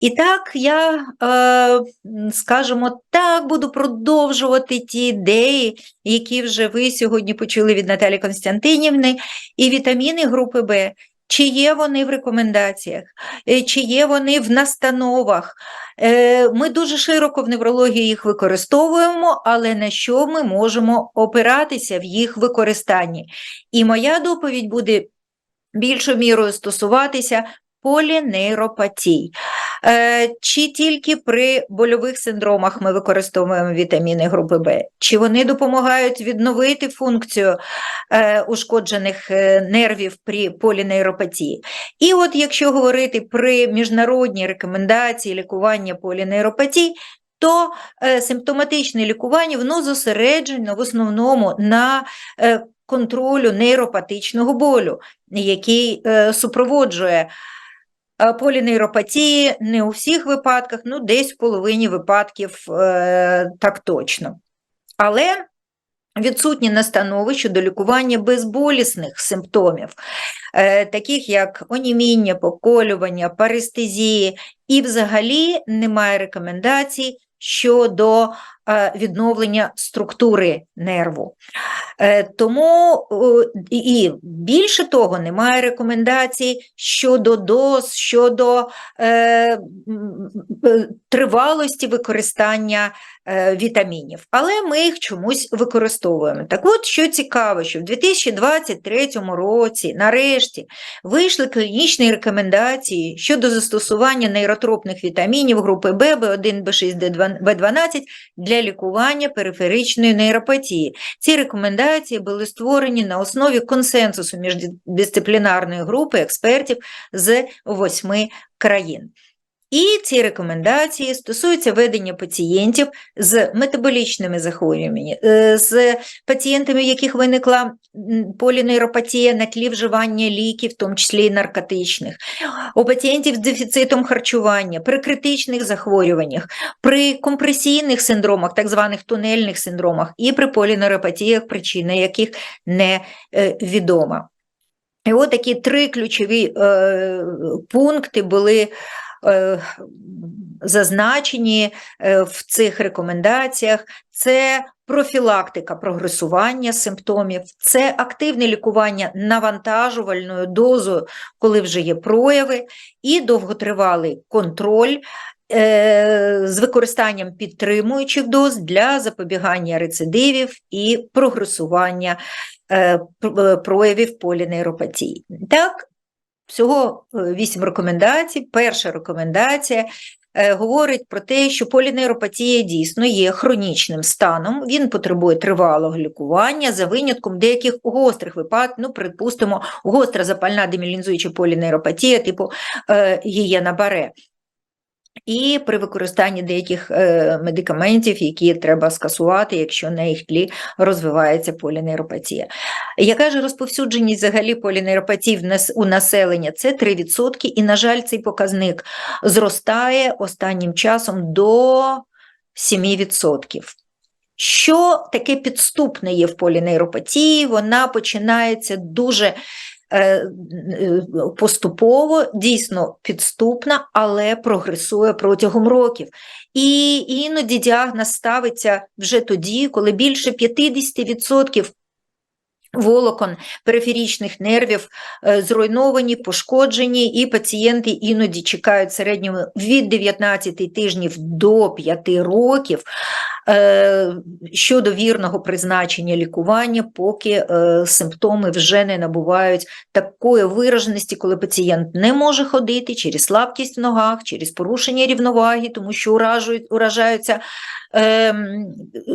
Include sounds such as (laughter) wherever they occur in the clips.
І так я, е, скажімо так, буду продовжувати ті ідеї, які вже ви сьогодні почули від Наталі Константинівни, і вітаміни групи Б. Чи є вони в рекомендаціях, е, чи є вони в настановах. Е, Ми дуже широко в неврології їх використовуємо, але на що ми можемо опиратися в їх використанні? І моя доповідь буде більшою мірою стосуватися полінейропатій. Е, Чи тільки при больових синдромах ми використовуємо вітаміни групи Б, чи вони допомагають відновити функцію е, ушкоджених е, нервів при полінейропатії? І от якщо говорити при міжнародній рекомендації лікування полінейропатій, то симптоматичне лікування воно зосереджено в основному на контролю нейропатичного болю, який супроводжує полінейропатії не у всіх випадках, ну десь в половині випадків е, так точно. Але відсутні настанови щодо лікування безболісних симптомів, е, таких як оніміння, поколювання, парестезії, і взагалі немає рекомендацій щодо е, відновлення структури нерву. Е, Тому і- більше того, немає рекомендацій щодо доз, щодо е, е, тривалості використання е, вітамінів, але ми їх чомусь використовуємо. Так от, що цікаво, що в 2023 році, нарешті, вийшли клінічні рекомендації щодо застосування нейротропних вітамінів групи Б, Б1, Б6, Б12 для лікування периферичної нейропатії. Ці рекомендації були створені на основі консенсусу міждисциплінарної групи експертів з восьми країн. І ці рекомендації стосуються ведення пацієнтів з метаболічними захворюваннями, е, з пацієнтами, у яких виникла полінейропатія на тлі вживання ліків, в тому числі і наркотичних, у пацієнтів з дефіцитом харчування, при критичних захворюваннях, при компресійних синдромах, так званих тунельних синдромах, і при полінейропатіях, причина яких не е, відома. І от такі три ключові е, пункти були зазначені е, в цих рекомендаціях. Це профілактика прогресування симптомів, це активне лікування навантажувальною дозою, коли вже є прояви, і довготривалий контроль е, з використанням підтримуючих доз для запобігання рецидивів і прогресування е, е, проявів полінейропатії. Так, всього е, вісім рекомендацій. Перша рекомендація е, говорить про те, що полінейропатія дійсно є хронічним станом, він потребує тривалого лікування за винятком деяких гострих випадків, ну, припустимо, гостра запальна демілінзуюча полінейропатія, типу е, баре. І при використанні деяких е, медикаментів, які треба скасувати, якщо на їх тлі розвивається полінейропатія. Яка ж розповсюдженість взагалі полінейропатії у населення? Це 3%, і, на жаль, цей показник зростає останнім часом до 7%. Що таке підступне є в полінейропатії? Вона починається дуже поступово, дійсно підступна, але прогресує протягом років. І іноді діагноз ставиться вже тоді, коли більше 50% волокон периферічних нервів е, зруйновані, пошкоджені, і пацієнти іноді чекають середньому від 19 тижнів до 5 років е, щодо вірного призначення лікування, поки е, симптоми вже не набувають такої вираженості, коли пацієнт не може ходити через слабкість в ногах, через порушення рівноваги, тому що уражують, уражаються ем,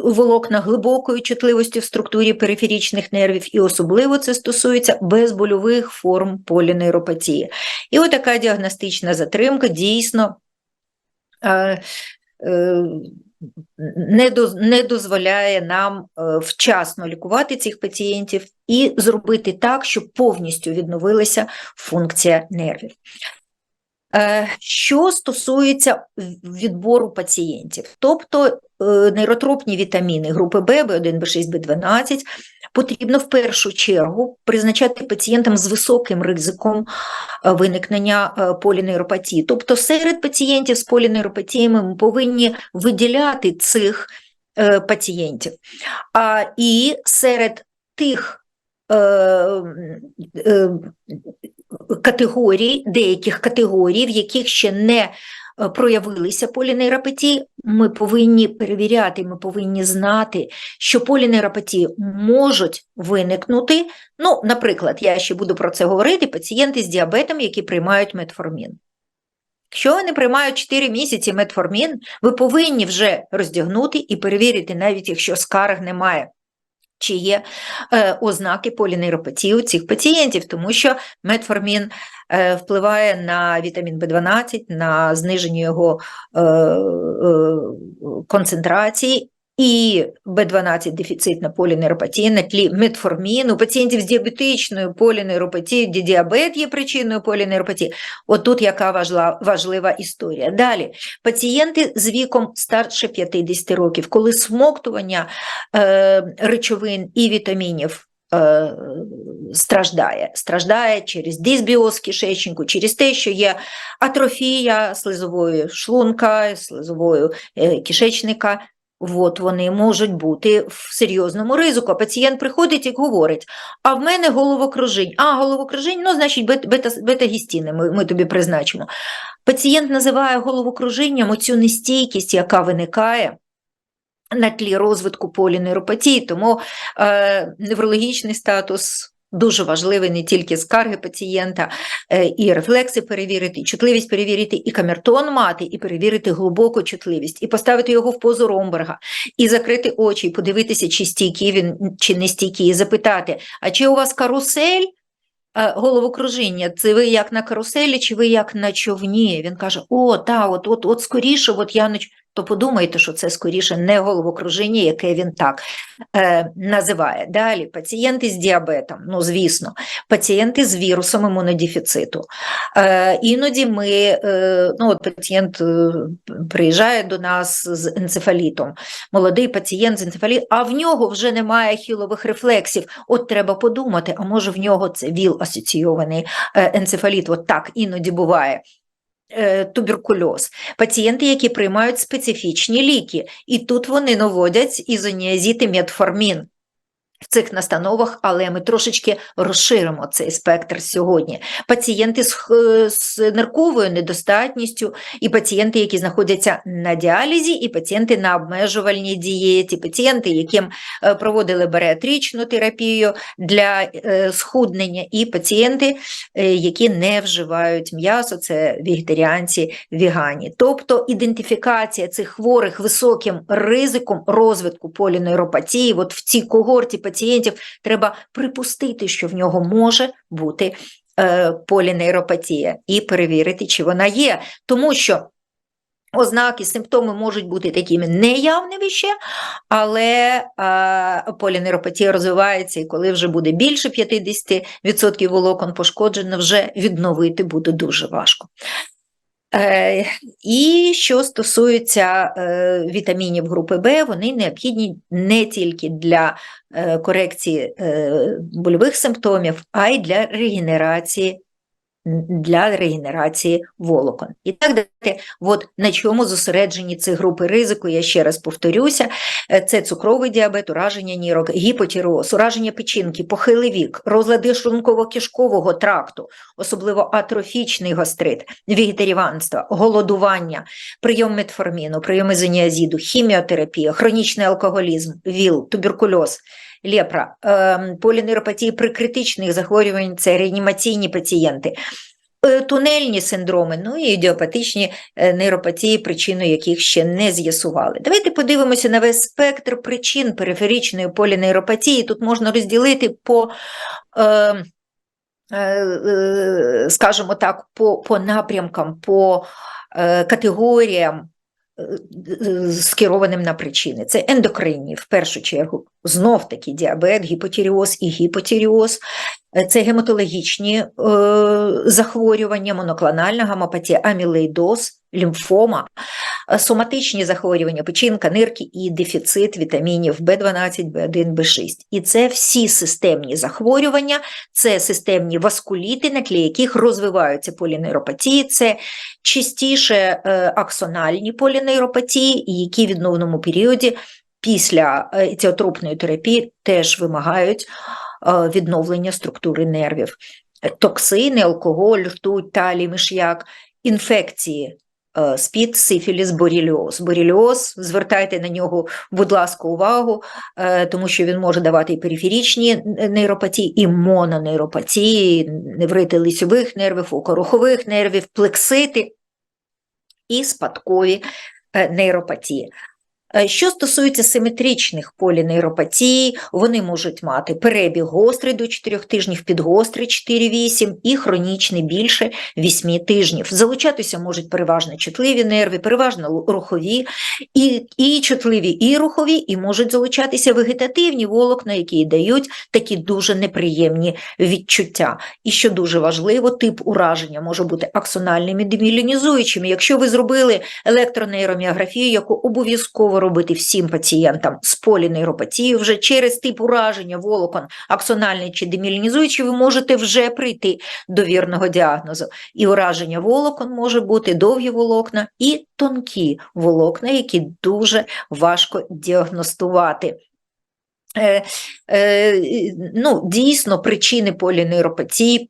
волокна глибокої чутливості в структурі периферічних нервів, і особливо це стосується безбольових форм полінейропатії. І отака діагностична затримка дійсно е, е, не, не дозволяє нам е, вчасно лікувати цих пацієнтів і зробити так, щоб повністю відновилася функція нервів. Е, Що стосується відбору пацієнтів, тобто нейротропні вітаміни групи Б, В1, В6, В12 потрібно в першу чергу призначати пацієнтам з високим ризиком е, виникнення е, полінейропатії. Тобто серед пацієнтів з полінейропатіями ми повинні виділяти цих е, пацієнтів. А, І серед тих е, е, категорій, деяких категорій, в яких ще не е, проявилися полінейропатії, ми повинні перевіряти, ми повинні знати, що полінейропатії можуть виникнути. Ну, наприклад, я ще буду про це говорити: пацієнти з діабетом, які приймають метформін. Якщо вони приймають 4 місяці метформін, ви повинні вже роздягнути і перевірити, навіть якщо скарг немає чи є е, ознаки полінейропатії у цих пацієнтів, тому що метформін е, впливає на вітамін В12, на зниження його е, концентрації. І Б12 дефіцитна полінейропатія на тлі метформіну, у пацієнтів з діабетичною полінейропатією, де діабет є причиною полінейропатії. Отут яка важлива історія. Далі, пацієнти з віком старше 50 років, коли смоктування е, речовин і вітамінів е, страждає. Страждає через дисбіоз кишечнику, через те, що є атрофія слизової шлунка, слизової е, кишечника. От вони можуть бути в серйозному ризику. Пацієнт приходить і говорить: а в мене головокружінь. А, головокружінь, ну, значить, бета-гістіни ми, ми тобі призначимо. Пацієнт називає головокружінням оцю нестійкість, яка виникає на тлі розвитку полінейропатії, тому е, неврологічний статус. Дуже важливий не тільки скарги пацієнта, е, і рефлекси перевірити, і чутливість перевірити, і камертон мати, і перевірити глибоку чутливість, і поставити його в позу Ромберга, і закрити очі, і подивитися, чи стійкий він, чи не стійкий, і запитати: а чи у вас карусель? Е, головокружіння, це ви як на каруселі, чи ви як на човні? Він каже: О, та, от от, от скоріше, от я не то подумайте, що це скоріше не головокружіння, яке він так е, називає. Далі пацієнти з діабетом, ну звісно, пацієнти з вірусом імунодефіциту. Е, Іноді ми, е, ну от пацієнт е, приїжджає до нас з енцефалітом, молодий пацієнт з енцефалітом, а в нього вже немає хілових рефлексів. От треба подумати, а може в нього це віл асоційований е, енцефаліт. От так іноді буває. Е, туберкульоз, пацієнти, які приймають специфічні ліки, і тут вони наводять ізоніазід і метформін в цих настановах, але ми трошечки розширимо цей спектр сьогодні. Пацієнти з, з нирковою недостатністю, і пацієнти, які знаходяться на діалізі, і пацієнти на обмежувальній дієті, пацієнти, яким е, проводили баріатричну терапію для е, схуднення, і пацієнти, е, які не вживають м'ясо, це вегетаріанці, вегані. Тобто ідентифікація цих хворих високим ризиком розвитку полінейропатії, от в цій когорті пацієнтів треба припустити, що в нього може бути е, полінейропатія, і перевірити, чи вона є. Тому що ознаки, симптоми можуть бути такими неявними ще, але е, полінейропатія розвивається, і коли вже буде більше 50% волокон пошкоджено, вже відновити буде дуже важко. Е, і що стосується е, вітамінів групи Б, вони необхідні не тільки для е, корекції больових симптомів, а й для регенерації для регенерації волокон. І так далі, от на чому зосереджені ці групи ризику, я ще раз повторюся: е, це цукровий діабет, ураження нірок, гіпотіроз, ураження печінки, похилий вік, розлади шлунково-кишкового тракту, особливо атрофічний гастрит, вегетаріванство, голодування, прийом метформіну, прийом ізоніазіду, хіміотерапія, хронічний алкоголізм, ВІЛ, туберкульоз лепра, ем, полінейропатії при критичних захворювань це реанімаційні пацієнти. Е, тунельні синдроми, ну і ідіопатичні е, нейропатії, причину яких ще не з'ясували. Давайте подивимося на весь спектр причин периферичної полінейропатії. Тут можна розділити по, ем, е, скажімо так, по, по напрямкам, по категоріям скерованим на причини. Це ендокринні, в першу чергу, знов таки діабет, гіпотіріоз і гіпотіріоз, Це гематологічні е, захворювання, моноклональна гамопатія, амілейдоз, лімфома, е, соматичні захворювання печінка, нирки і дефіцит вітамінів В12, В1, В6. І це всі системні захворювання, це системні васкуліти, на тлі яких розвиваються полінейропатії, це частіше е, аксональні полінейропатії, які в відновному періоді після е, етіотропної терапії теж вимагають е, відновлення структури нервів. Е, Токсини, алкоголь, ртуть, талій, миш'як, інфекції, е, СПІД, сифіліс, бореліоз. Бореліоз, звертайте на нього, будь ласка, увагу, е, тому що він може давати і периферічні нейропатії, і мононейропатії, неврити лицьових нервів, окорухових нервів, плексити і спадкові е, нейропатії. Е, Що стосується симетричних полінейропатій, вони можуть мати перебіг гострий до 4 тижнів, підгострий 4-8 і хронічний більше 8 тижнів. Залучатися можуть переважно чутливі нерви, переважно рухові, і, і чутливі, і рухові, і можуть залучатися вегетативні волокна, які дають такі дуже неприємні відчуття. І що дуже важливо, тип ураження може бути аксональним і демілінізуючим. Якщо ви зробили електронейроміографію, яку обов'язково робити всім пацієнтам з полінейропатією, вже через тип ураження волокон аксональний чи демілінізуючий, ви можете вже прийти до вірного діагнозу. І ураження волокон може бути довгі волокна і тонкі волокна, які дуже важко діагностувати. Е, е, ну, дійсно, причини полінейропатії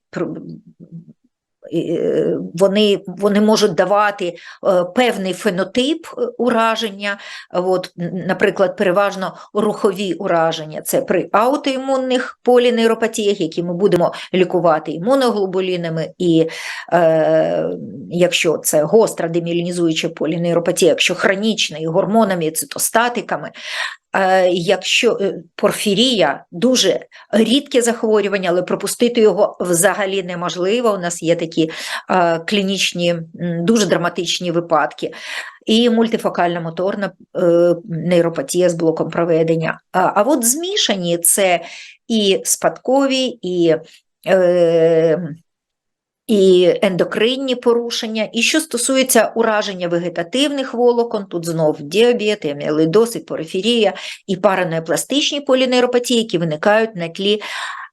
вони, вони можуть давати е, певний фенотип е, ураження, от, наприклад, переважно рухові ураження. Це при аутоімунних полінейропатіях, які ми будемо лікувати імуноглобулінами, і е, якщо це гостра демілінізуюча полінейропатія, якщо хронічна і гормонами, і цитостатиками, Е, Якщо е, порфірія дуже рідке захворювання, але пропустити його взагалі неможливо. У нас є такі е, клінічні, дуже драматичні випадки. І мультифокальна моторна е, нейропатія з блоком проведення. А, от змішані це і спадкові, і е, і ендокринні порушення. І що стосується ураження вегетативних волокон, тут знов діабет, і амілоїдоз, і пориферія, і паранеопластичні полінейропатії, які виникають на тлі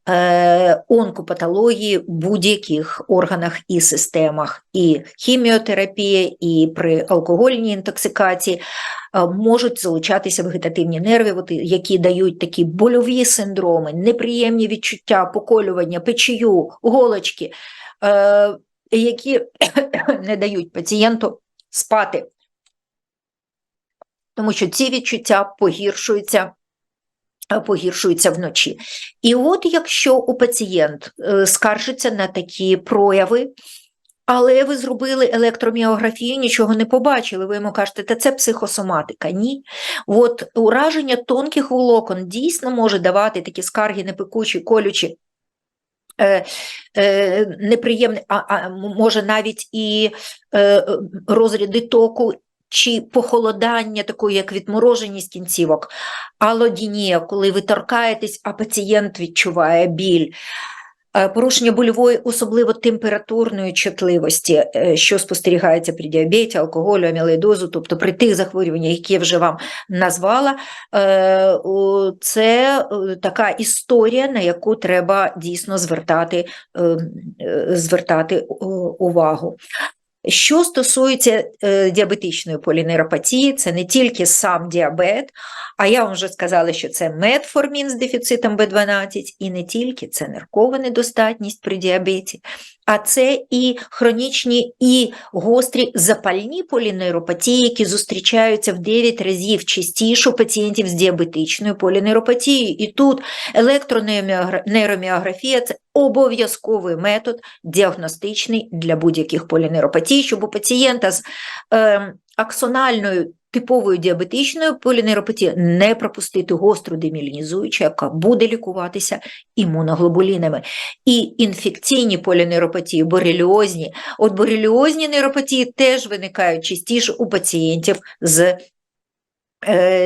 е, онкопатології в будь-яких органах і системах. І хіміотерапія, і при алкогольній інтоксикації е, можуть залучатися вегетативні нерви, які дають такі больові синдроми, неприємні відчуття, поколювання, печію, голочки, які (coughs) не дають пацієнту спати, тому що ці відчуття погіршуються. е, Погіршуються вночі. І от якщо у пацієнт е, скаржиться на такі прояви, але ви зробили електроміографію, нічого не побачили, ви йому кажете, та це психосоматика. Ні. От ураження тонких волокон дійсно може давати такі скарги непекучі, колючі, е, е, а, а може навіть і е, розряди току чи похолодання, такої як відмороженість кінцівок, алодінія, коли ви торкаєтесь, а пацієнт відчуває біль. Е, Порушення больової, особливо температурної чутливості, е, що спостерігається при діабеті, алкоголю, амілоїдозу, тобто при тих захворюваннях, які я вже вам назвала, е, це така історія, на яку треба дійсно звертати, е, е, звертати увагу. Що стосується е, діабетичної полінейропатії, це не тільки сам діабет, а я вам вже сказала, що це метформін з дефіцитом В12, і не тільки це ниркова недостатність при діабеті, а це і хронічні, і гострі запальні полінейропатії, які зустрічаються в 9 разів частіше у пацієнтів з діабетичною полінейропатією. І тут електронейроміографія – це обов'язковий метод діагностичний для будь-яких полінейропатій, щоб у пацієнта з е, аксональною типовою діабетичною полінейропатією не пропустити гостру демілінізуючу, яка буде лікуватися імуноглобулінами. І інфекційні полінейропатії, бореліозні. От бореліозні нейропатії теж виникають частіше у пацієнтів з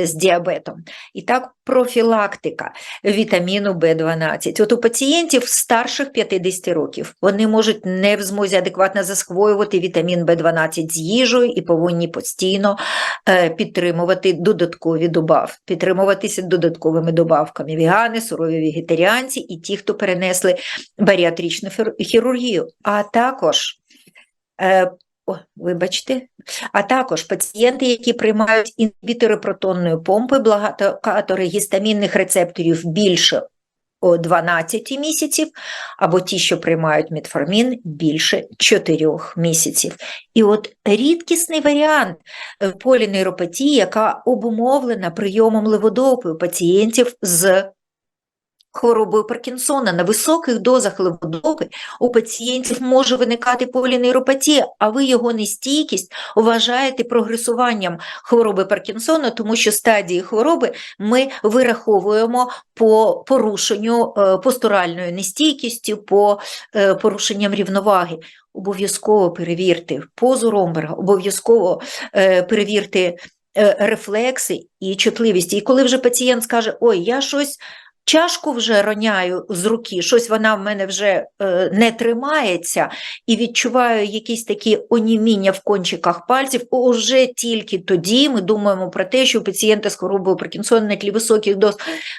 з діабетом. І так, профілактика вітаміну В12. От у пацієнтів старших 50 років вони можуть не в змозі адекватно засвоювати вітамін В12 з їжею і повинні постійно е, підтримувати додаткові добавки, підтримуватися додатковими добавками. Вігани, сурові вегетаріанці і ті, хто перенесли баріатричну хірургію, а також е, о, вибачте, а також пацієнти, які приймають інгібітори протонної помпи, блокатори гістамінних рецепторів більше 12 місяців, або ті, що приймають метформін більше 4 місяців. І от рідкісний варіант е, полінейропатії, яка обумовлена прийомом леводопи у пацієнтів з хворобою Паркінсона на високих дозах леводопи у пацієнтів може виникати полінейропатія, а ви його нестійкість вважаєте прогресуванням хвороби Паркінсона, тому що стадії хвороби ми вираховуємо по порушенню е, постуральної нестійкості, по е, порушенням рівноваги. Обов'язково перевірте позу Ромберга, обов'язково е, перевірте рефлекси і чутливість. І коли вже пацієнт скаже, ой, я щось чашку вже роняю з руки, щось вона в мене вже е, не тримається, і відчуваю якісь такі оніміння в кончиках пальців, уже тільки тоді ми думаємо про те, що у пацієнта з хворобою Паркінсона на тлі високих доз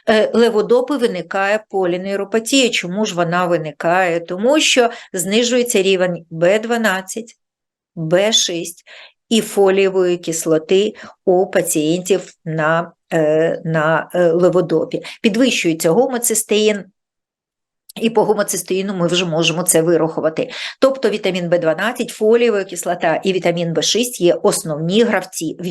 е, леводопи виникає полінейропатія. Чому ж вона виникає? Тому що знижується рівень В12, В6 і фолієвої кислоти у пацієнтів на, на е, леводопі. Підвищується гомоцистеїн, і по гомоцистеїну ми вже можемо це вирахувати. Тобто вітамін В12, фолієва кислота і вітамін В6 є основні гравці в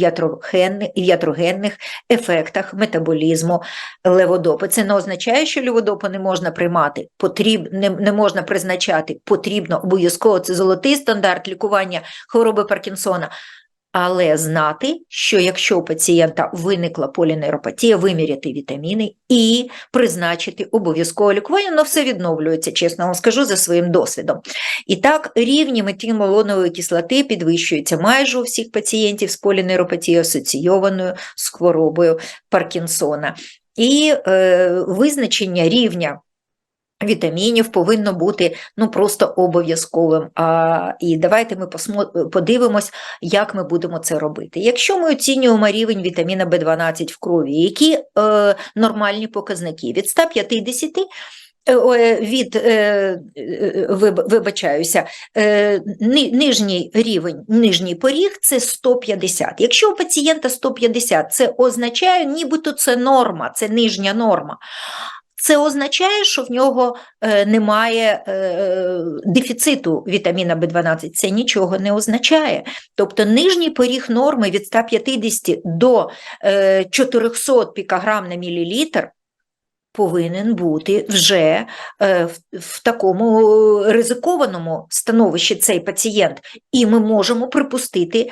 ятрогенних, ефектах метаболізму леводопи. Це не означає, що леводопи не можна приймати, потріб, не, не можна призначати, потрібно обов'язково це золотий стандарт лікування хвороби Паркінсона. Але знати, що якщо у пацієнта виникла полінейропатія, виміряти вітаміни і призначити обов'язкове лікування, воно все відновлюється, чесно вам скажу за своїм досвідом. І так, рівні метилмолонової кислоти підвищуються майже у всіх пацієнтів з полінейропатією асоційованою з хворобою Паркінсона. І е, визначення рівня вітамінів повинно бути ну просто обов'язковим. А, І давайте ми подивимось, як ми будемо це робити. Якщо ми оцінюємо рівень вітаміна В12 в крові, які е, нормальні показники від 150 е, е, від, е, виб- вибачаюся, нижній рівень, нижній поріг це 150. Якщо у пацієнта 150, це означає, нібито це норма, це нижня норма. Це означає, що в нього е, немає е, дефіциту вітаміна В12. Це нічого не означає. Тобто нижній поріг норми від 150 до е, 400 пікограм на мілілітр повинен бути вже е, в такому ризикованому становищі цей пацієнт, і ми можемо припустити.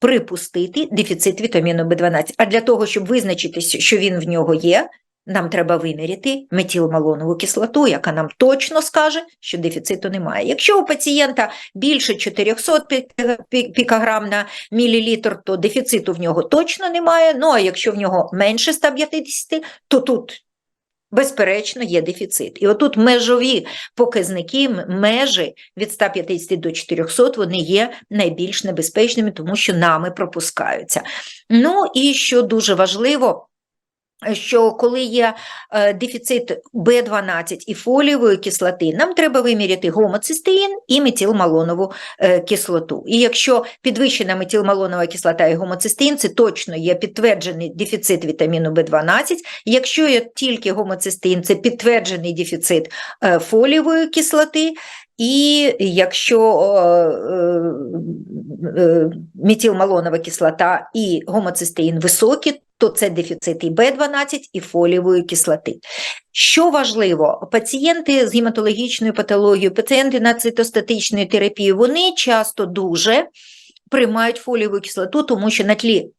Припустити дефіцит вітаміну В12. А для того, щоб визначитися, що він в нього є, нам треба виміряти метилмалонову кислоту, яка нам точно скаже, що дефіциту немає. Якщо у пацієнта більше 400 пі- пі- пікограм на мілілітр, то дефіциту в нього точно немає. Ну а якщо в нього менше 150, то тут безперечно є дефіцит. І отут межові показники, межі від 150 до 400, вони є найбільш небезпечними, тому що нами пропускаються. Ну і що дуже важливо, що коли є е, дефіцит В12 і фолієвої кислоти, нам треба виміряти гомоцистеїн і метилмалонову е, кислоту. І якщо підвищена метилмалонова кислота і гомоцистеїн, це точно є підтверджений дефіцит вітаміну В12. Якщо є тільки гомоцистеїн, це підтверджений дефіцит е, фолієвої кислоти. І якщо е, е, е, метилмалонова кислота і гомоцистеїн високі, то це дефіцит і В12, і фолієвої кислоти. Що важливо, пацієнти з гематологічною патологією, пацієнти на цитостатичною терапією, вони часто дуже приймають фолієву кислоту, тому що на тлі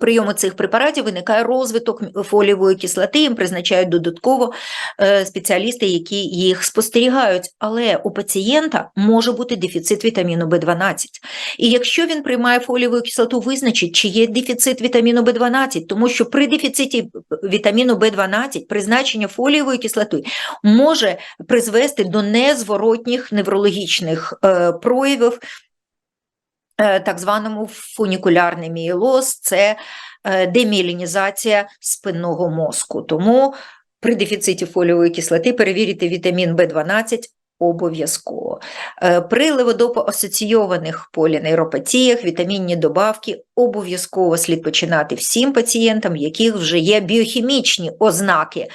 прийому цих препаратів виникає розвиток фолієвої кислоти, їм призначають додатково е, спеціалісти, які їх спостерігають. Але у пацієнта може бути дефіцит вітаміну В12. І якщо він приймає фолієву кислоту, визначить, чи є дефіцит вітаміну В12, тому що при дефіциті вітаміну В12 призначення фолієвої кислоти може призвести до незворотніх неврологічних е, проявів. Е, так званому фунікулярний мієлоз – це демілінізація деміелінізація спинного мозку. Тому при дефіциті фоліової кислоти перевірити вітамін В12 обов'язково. Е, при леводопоасоційованих полінейропатіях вітамінні добавки обов'язково слід починати всім пацієнтам, яких вже є біохімічні ознаки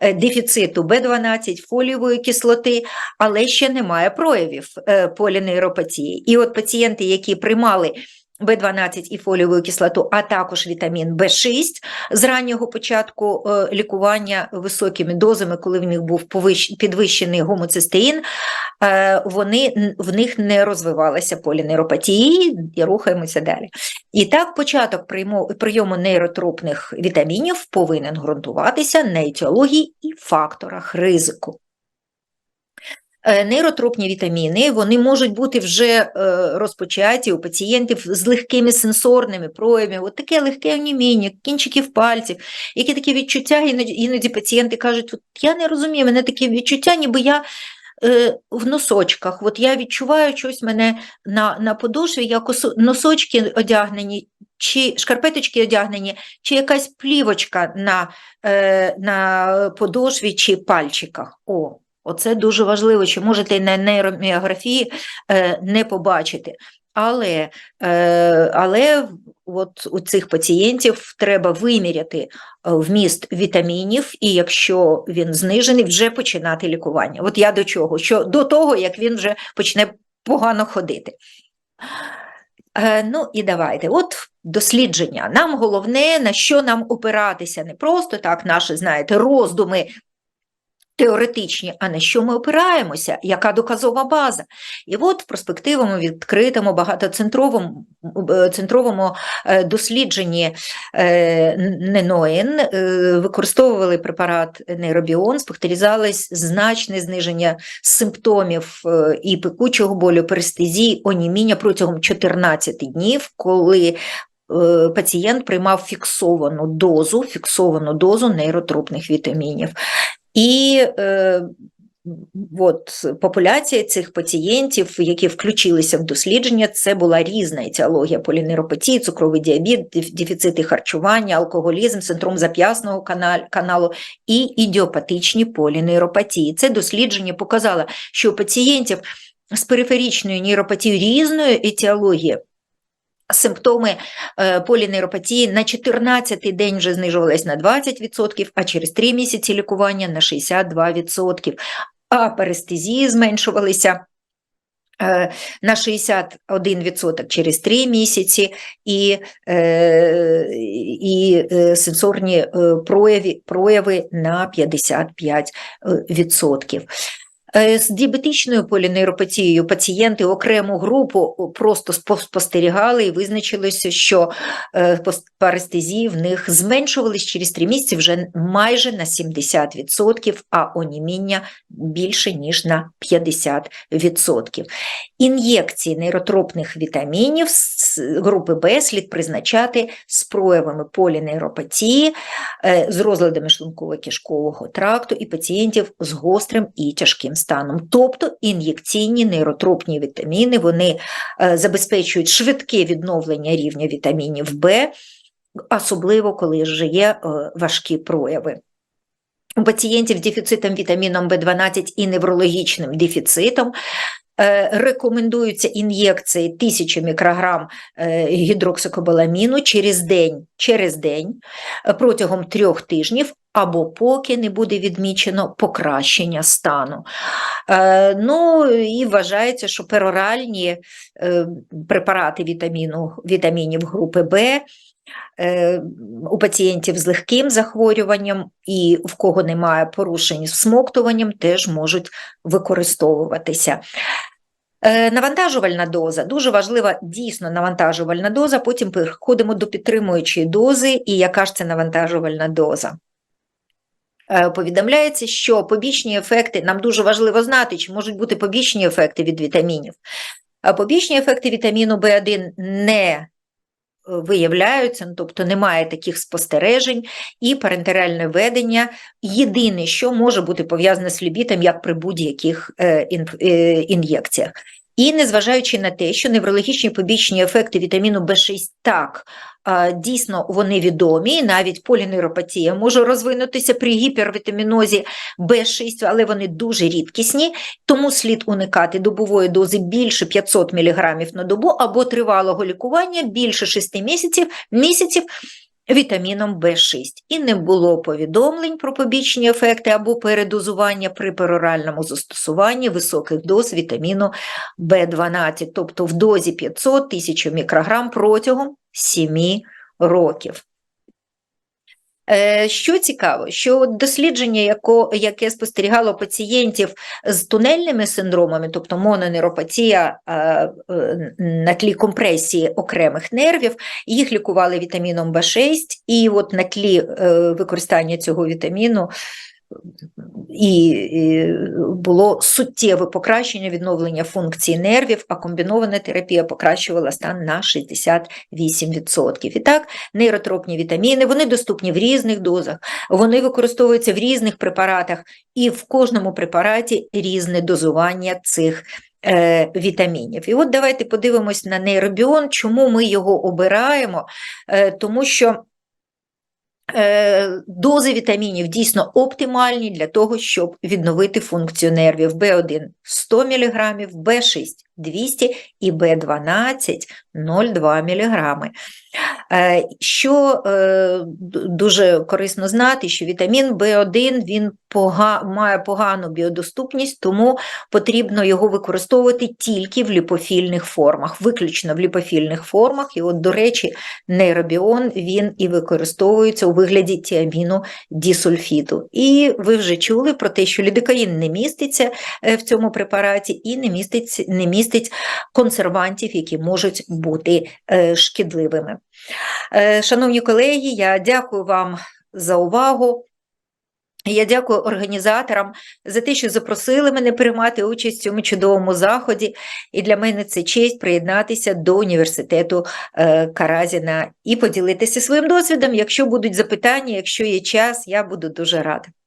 е, дефіциту Б12, фолієвої кислоти, але ще немає проявів е, полінейропатії. І от пацієнти, які приймали в12 і фолієву кислоту, а також вітамін В6 з раннього початку е, лікування високими дозами, коли в них був підвищений гомоцистеїн, е, вони, в них не розвивалася полінейропатії і рухаємося далі. І так, початок прийому нейротропних вітамінів повинен ґрунтуватися на етіології і факторах ризику. Е, нейротропні вітаміни вони можуть бути вже е, розпочаті у пацієнтів з легкими сенсорними проявами, от таке легке оніміння, кінчиків пальців, які такі відчуття, іноді, іноді пацієнти кажуть, от я не розумію, мене такі відчуття, ніби я е, в носочках, от я відчуваю щось мене на на подошві, як носочки одягнені, чи шкарпеточки одягнені, чи якась плівочка на, на подошві чи пальчиках. О, Оце дуже важливо, що можете на нейроміографії е, не побачити. Але е, але от у цих пацієнтів треба виміряти е, вміст вітамінів, і якщо він знижений, вже починати лікування. От я до чого? Що До того, як він вже почне погано ходити. Ну і давайте, от дослідження. Нам головне, на що нам опиратися, не просто так наші, знаєте, роздуми теоретичні, а на що ми опираємося, яка доказова база. І от в перспективому відкритому багатоцентровому е, центровому е, дослідженні е, НЕНОІН використовували препарат нейробіон, спостерігалось значне зниження симптомів і пекучого болю, перестезії, оніміння протягом 14 днів, коли Пацієнт приймав фіксовану дозу, фіксовану дозу нейротропних вітамінів. І е, от популяція цих пацієнтів, які включилися в дослідження, це була різна етіологія полінейропатії, цукровий діабет, дефіцити харчування, алкоголізм, синдром зап'ясного каналу і ідіопатичні полінейропатії. Це дослідження показало, що у пацієнтів з периферичною нейропатією різної етіології Симптоми е, полінейропатії на 14-й день вже знижувались на 20%, а через 3 місяці лікування на 62%, а парестезії зменшувалися е, на 61% через 3 місяці, і е, і сенсорні прояви, прояви на 55%. Е, з діабетичною полінейропатією пацієнти окрему групу просто спостерігали і визначилося, що е, парестезії в них зменшувались через 3 місяці вже майже на 70%, а оніміння більше, ніж на 50%. Ін'єкції нейротропних вітамінів з групи Б слід призначати з проявами полінейропатії, е, з розладами шлунково-кишкового тракту і пацієнтів з гострим і тяжким станом. Тобто ін'єкційні нейротропні вітаміни вони е, забезпечують швидке відновлення рівня вітамінів В, особливо коли вже є важкі прояви. У пацієнтів з дефіцитом вітаміном В12 і неврологічним дефіцитом рекомендуються ін'єкції 1000 мікрограм е, гідроксикобаламіну через день через день е, протягом трьох тижнів. Або поки не буде відмічено покращення стану. Ну і вважається, що пероральні препарати вітаміну, вітамінів групи Б у пацієнтів з легким захворюванням і в кого немає порушень з всмоктуванням, теж можуть використовуватися. Е, Навантажувальна доза дуже важлива дійсно навантажувальна доза. Потім переходимо до підтримуючої дози, і яка ж це навантажувальна доза. Е, Повідомляється, що побічні ефекти нам дуже важливо знати, чи можуть бути побічні ефекти від вітамінів. Побічні ефекти вітаміну В1 не виявляються, ну, тобто немає таких спостережень, і парентеральне ведення єдине, що може бути пов'язане з лібітом, як при будь-яких е, е, ін'єкціях. І незважаючи на те, що неврологічні побічні ефекти вітаміну В6 так, дійсно вони відомі, навіть полінейропатія може розвинутися при гіпервітамінозі Б6, але вони дуже рідкісні, тому слід уникати добової дози більше 500 мг на добу або тривалого лікування більше 6 місяців, місяців вітаміном В6. І не було повідомлень про побічні ефекти або передозування при пероральному застосуванні високих доз вітаміну В12, тобто в дозі 500 1000 мікрограм протягом 7 років. Е, Що цікаво, що дослідження, яке спостерігало пацієнтів з тунельними синдромами, тобто мононейропатія е, е, на тлі компресії окремих нервів, їх лікували вітаміном В6, і от на тлі використання цього вітаміну і, було суттєве покращення відновлення функції нервів, а комбінована терапія покращувала стан на 68%. І так, нейротропні вітаміни, вони доступні в різних дозах, вони використовуються в різних препаратах, і в кожному препараті різне дозування цих е, вітамінів. І от давайте подивимось на нейробіон, чому ми його обираємо, Е, тому що Дози вітамінів дійсно оптимальні для того, щоб відновити функцію нервів. В1 100 мг, В6 200 і В12 0,2 мг. Е, Що е, дуже корисно знати, що вітамін В1 він пога, має погану біодоступність, тому потрібно його використовувати тільки в ліпофільних формах, виключно в ліпофільних формах. І от, до речі, нейробіон він і використовується у вигляді тіаміну дісульфіду. І ви вже чули про те, що лідокаїн не міститься е, в цьому препараті і не містить, не містить консервантів, які можуть бути е, шкідливими. Е, Шановні колеги, я дякую вам за увагу. Я дякую організаторам за те, що запросили мене приймати участь в цьому чудовому заході. І для мене це честь приєднатися до університету е, Каразіна і поділитися своїм досвідом. Якщо будуть запитання, якщо є час, я буду дуже рада.